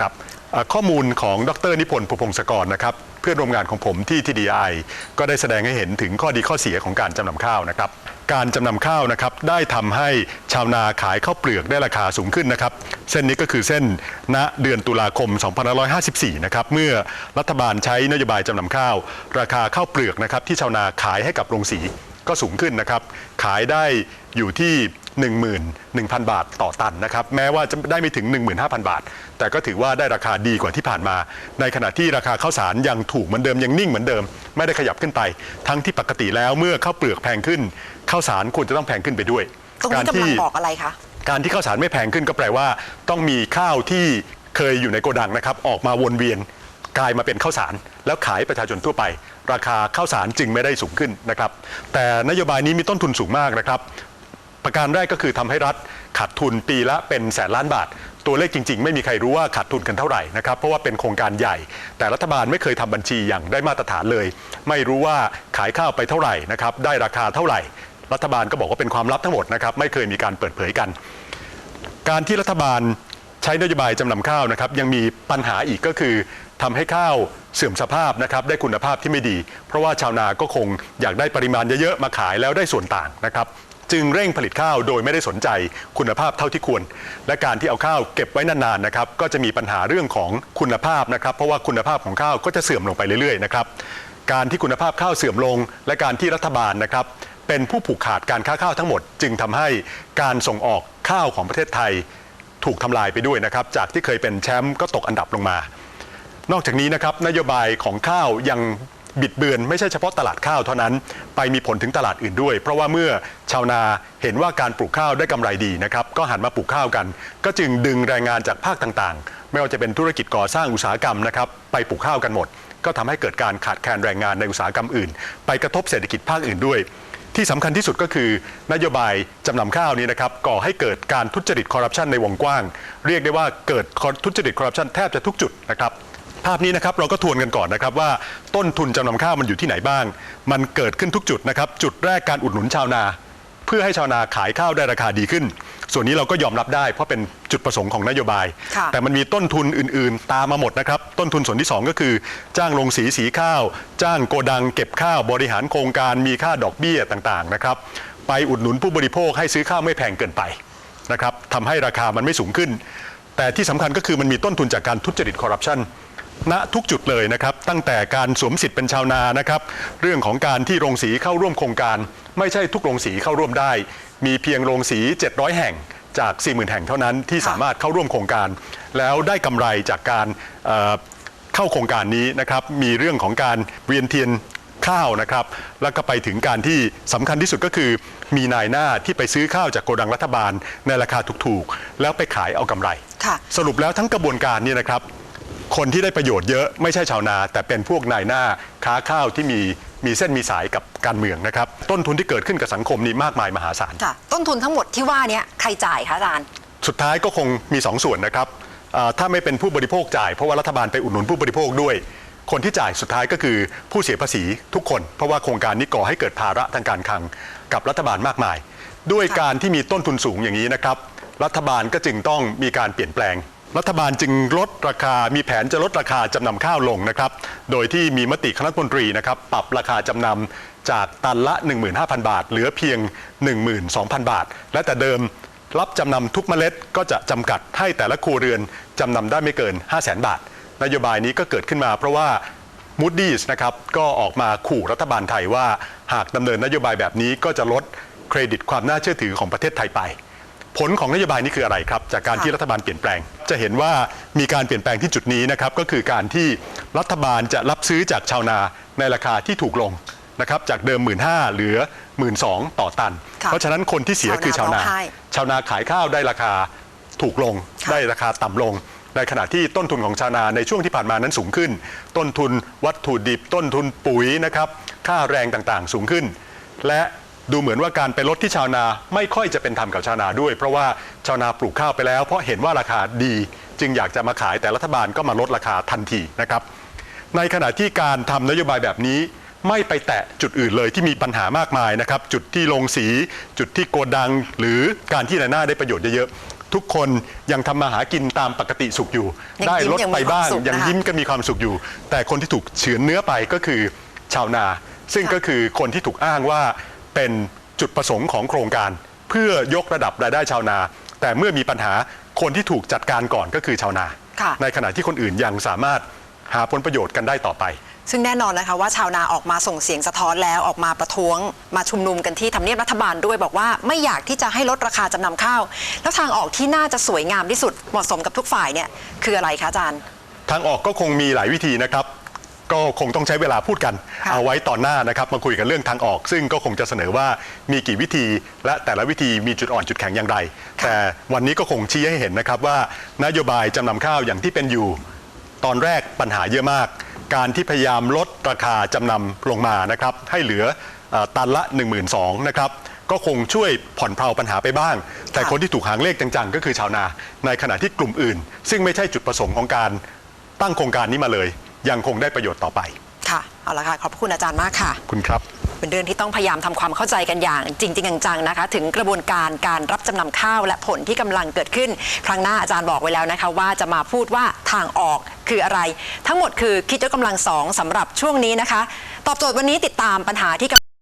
ครับข้อมูลของดรนิพนธ์ภูพงศกรนะครับเพื่อนร่วมงานของผมที่ TDI ก็ได้แสดงให้เห็นถึงข้อดีข้อเสียของการจำนำข้าวนะครับการจำนำข้าวนะครับได้ทำให้ชาวนาขายข้าวเปลือกได้ราคาสูงขึ้นนะครับเส้นนี้ก็คือเส้นณเดือนตุลาคม 2554 นะครับเมื่อรัฐบาลใช้นโยบายจำนำข้าว ราคาข้าวเปลือกนะครับที่ชาวนาขายให้กับโรงสี ก็สูงขึ้นนะครับ ขายได้อยู่ที่ 11,000 บาทต่อตันนะครับ แม้ว่าจะได้ไม่ถึง 15,000 บาท แต่ก็ถือว่าได้ราคาดีกว่าที่ผ่านมา ในขณะที่ราคาข้าวสารยังถูกเหมือนเดิมยังนิ่งเหมือนเดิม ไม่ได้ขยับขึ้นไป ทั้งที่ปกติแล้วเมื่อข้าวเปลือกแพงขึ้นข้าวสารควรจะต้องแพงขึ้นไปด้วย ตรงนี้กำลังบอกอะไรคะการที่ข้าวสารไม่แพงขึ้นก็แปลว่า ต้องมีข้าวที่เคยอยู่ในโกดังนะครับ ออกมาวนเวียน กลายมาเป็นข้าวสารแล้วขายประชาชนทั่วไป ราคาข้าวสารจึงไม่ได้สูงขึ้นนะครับ แต่นโยบายนี้มีต้นทุนสูงมากนะครับ ประการแรกก็คือทำให้รัฐขาดทุนปีละเป็นแสนล้านบาท ตัวเลขจริง ๆ ไม่มีใครรู้ว่าขาดทุนกันเท่าไหร่นะครับเพราะว่าเป็นโครงการใหญ่ แต่รัฐบาลไม่เคยทำบัญชีอย่างได้มาตรฐานเลย ไม่รู้ว่าขายข้าวไปเท่าไหร่นะครับได้ราคาเท่าไหร่ รัฐบาลก็บอกว่าเป็นความลับทั้งหมดนะครับไม่เคยมีการเปิดเผยกัน การที่รัฐบาลใช้นโยบายจำนำข้าวนะครับยังมีปัญหาอีกก็คือ ทำให้ข้าวเสื่อมสภาพนะครับได้คุณภาพที่ไม่ดี เพราะว่าชาวนาก็คงอยากได้ปริมาณเยอะๆมาขายแล้วได้ส่วนต่างนะครับจึงเร่งผลิตข้าวโดยไม่ได้สนใจคุณภาพเท่าที่ควร และการที่เอาข้าวเก็บไว้นานๆนะครับก็จะมีปัญหาเรื่องของคุณภาพนะครับ เพราะว่าคุณภาพของข้าวก็จะเสื่อมลงไปเรื่อยๆนะครับการที่คุณภาพข้าวเสื่อมลง และการที่รัฐบาลนะครับ เป็นผู้ผูกขาดการค้าข้าวทั้งหมด จึงทำให้การส่งออกข้าวของประเทศไทย ถูกทำลายไปด้วยนะครับ จากที่เคยเป็นแชมป์ก็ตกอันดับลงมา นอกจากนี้นะครับนโยบายของข้าวยังบิดเบือนไม่ใช่เฉพาะตลาดข้าวเท่านั้น ไปมีผลถึงตลาดอื่นด้วย เพราะว่าเมื่อชาวนาเห็นว่าการปลูกข้าวได้กำไรดีนะครับก็หันมาปลูกข้าวกัน ก็จึงดึงแรงงานจากภาคต่างๆ ไม่ว่าจะเป็นธุรกิจก่อสร้างอุตสาหกรรมนะครับไปปลูกข้าวกันหมด ก็ทำให้เกิดการขาดแคลนแรงงานในอุตสาหกรรมอื่น ไปกระทบเศรษฐกิจภาคอื่นด้วย ที่สำคัญที่สุดก็คือนโยบายจำนำข้าวนี้นะครับก่อให้เกิดการทุจริตคอร์รัปชันในวงกว้าง เรียกได้ว่าเกิดทุจริตคอร์รัปชันแทบจะทุกจุดนะครับ ภาพนี้นะครับเราก็ทวนกันก่อนนะครับว่าต้นทุนจำนำข้าวมันอยู่ที่ไหนบ้าง มันเกิดขึ้นทุกจุดนะครับจุดแรกการอุดหนุนชาวนา เพื่อให้ชาวนาขายข้าวได้ราคาดีขึ้น ส่วนนี้เราก็ยอมรับได้ เพราะเป็นจุดประสงค์ของนโยบาย ค่ะ แต่มันมีต้นทุนอื่นๆ ตามมาหมดนะครับต้นทุนส่วนที่ 2 ก็คือ จ้างลงสีสีข้าว จ้างโกดังเก็บข้าวบริหารโครงการมีค่าดอกเบี้ยต่างๆนะครับไปอุดหนุนผู้บริโภคให้ซื้อข้าวไม่แพงเกินไปนะครับทำให้ราคามันไม่สูงขึ้น แต่ที่สำคัญก็คือมันมีต้นทุนจากการทุจริตคอร์รัปชัน ณทุกจุดเลยนะครับ ตั้งแต่การสวมสิทธิ์เป็นชาวนานะครับ เรื่องของการที่โรงสีเข้าร่วมโครงการ ไม่ใช่ทุกโรงสีเข้าร่วมได้ มีเพียงโรงสี 700 แห่งจาก 40,000 แห่งเท่านั้นที่สามารถเข้าร่วมโครงการ แล้วได้กำไรจากการเอ่อเข้าโครงการนี้นะครับ มีเรื่องของการเวียนเทียนข้าวนะครับ แล้วก็ไปถึงการที่สำคัญที่สุดก็คือ มีนายหน้าที่ไปซื้อข้าวจากโกดังรัฐบาลในราคาถูกๆ แล้วไปขายเอากำไร ค่ะ สรุปแล้วทั้งกระบวนการเนี่ยนะครับ คนที่ได้ประโยชน์เยอะไม่ใช่ชาวนา แต่เป็นพวกนายหน้าค้าข้าวที่มีมีเส้นมีสายกับการเมืองนะครับ ต้นทุนที่เกิดขึ้นกับสังคมนี่มากมายมหาศาลค่ะ ต้นทุนทั้งหมดที่ว่าเนี้ยใครจ่ายคะอาจารย์สุดท้ายก็คงมี2ส่วนนะครับอ่าถ้าไม่เป็นผู้บริโภคจ่ายเพราะว่ารัฐบาลไปอุดหนุนผู้บริโภคด้วย คนที่จ่ายสุดท้ายก็คือผู้เสียภาษีทุกคน เพราะว่าโครงการนี้ก่อให้เกิดภาระทางการคลังกับรัฐบาลมากมาย ด้วยการที่มีต้นทุนสูงอย่างนี้นะครับ รัฐบาลก็จึงต้องมีการเปลี่ยนแปลง รัฐบาลจึงลดราคา มีแผนจะลดราคาจำนำข้าวลงนะครับ โดยที่มีมติคณะรัฐมนตรีนะครับ ปรับราคาจำนำจากตันละ 15,000 บาท เหลือเพียง 12,000 บาท และแต่เดิมรับจำนำทุกเมล็ดก็จะจำกัดให้แต่ละครัวเรือนจำนำได้ไม่เกิน 500,000 บาท นโยบายนี้ก็เกิดขึ้นมาเพราะว่า Moody's นะครับก็ออกมาขู่รัฐบาลไทยว่า หากดำเนินนโยบายแบบนี้ก็จะลดเครดิตความน่าเชื่อถือของประเทศไทยไป ผลของนโยบายนี้คืออะไรครับ จากการค่ะที่รัฐบาลเปลี่ยนแปลง จะเห็นว่ามีการเปลี่ยนแปลงที่จุดนี้นะครับก็คือการที่รัฐบาลจะรับซื้อจากชาวนาในราคาที่ถูกลงนะครับจากเดิม 1 5ื่นเหลือ 1 2ื่นต่อตันค่ะเพราะฉะนั้นคนที่เสียคือชาวนา ชาวนาร้องไห้ชาวนาขายข้าวได้ราคาถูกลงค่ะได้ราคาต่ำลง ในขณะที่ต้นทุนของชาวนาในช่วงที่ผ่านมานั้นสูงขึ้น ต้นทุนวัตถุดิบ ต้นทุนปุ๋ยนะครับค่าแรงต่างๆ สูงขึ้น และ ดูเหมือนว่าการไปลดที่ชาวนาไม่ค่อยจะเป็นธรรมกับชาวนาด้วย เพราะว่าชาวนาปลูกข้าวไปแล้ว เพราะเห็นว่าราคาดีจึงอยากจะมาขายแต่รัฐบาลก็มาลดราคาทันทีนะครับ ในขณะที่การทำนโยบายแบบนี้ไม่ไปแตะจุดอื่นเลยที่มีปัญหามากมายนะครับ จุดที่ลงสี จุดที่โกดัง หรือการที่นายหน้าได้ประโยชน์เยอะๆทุกคนยังทำมาหากินตามปกติสุขอยู่ยังได้ยิ้มรถยังมีไปบ้างความสุขยังนะคะยิ้มกันมีความสุขอยู่ แต่คนที่ถูกเฉือนเนื้อไปก็คือชาวนา ซึ่งค่ะก็คือคนที่ถูกอ้างว่า เป็นจุดประสงค์ของโครงการ เพื่อยกระดับรายได้ชาวนา แต่เมื่อมีปัญหาคนที่ถูกจัดการก่อนก็คือชาวนาค่ะในขณะที่คนอื่นยังสามารถหาผลประโยชน์กันได้ต่อไป ซึ่งแน่นอนนะคะว่าชาวนาออกมาส่งเสียงสะท้อนแล้วออกมาประท้วง มาชุมนุมกันที่ทำเนียบรัฐบาลด้วยบอกว่าไม่อยากที่จะให้ลดราคาจำนำข้าว แล้วทางออกที่น่าจะสวยงามที่สุดเหมาะสมกับทุกฝ่ายเนี่ยคืออะไรคะอาจารย์ ทางออกก็คงมีหลายวิธีนะครับ ก็คงต้องใช้เวลาพูดกันค่ะเอาไว้ตอนหน้านะครับมาคุยกันเรื่องทางออก ซึ่งก็คงจะเสนอว่ามีกี่วิธี และแต่ละวิธีมีจุดอ่อนจุดแข็งอย่างไร แต่วันนี้ก็คงชี้ให้เห็นนะครับว่านโยบายจำนำข้าวอย่างที่เป็นอยู่ ตอนแรกปัญหาเยอะมาก การที่พยายามลดราคาจำนำลงมานะครับให้เหลือเอ่อตันละ 1 2 0 0 0นะครับก็คงช่วยผ่อนเพลาปัญหาไปบ้าง แต่คนที่ถูกหางเลขจังๆ ก็คือชาวนา ในขณะที่กลุ่มอื่น ซึ่งไม่ใช่จุดประสงค์ของการ ตั้งโครงการนี้มาเลย ยังคงได้ประโยชน์ต่อไป ค่ะ เอาละค่ะ ขอบพระคุณอาจารย์มากค่ะ คุณครับ เป็นเรื่องที่ต้องพยายามทำความเข้าใจกันอย่าง จริงๆจังๆนะคะ ถึงกระบวนการการรับจำนำข้าวและผลที่กำลังเกิดขึ้น ครั้งหน้าอาจารย์บอกไว้แล้วนะคะ ว่าจะมาพูดว่าทางออกคืออะไร ทั้งหมดคือคิดยกกำลังสองสำหรับช่วงนี้นะคะ ตอบโจทย์วันนี้ติดตามปัญหาที่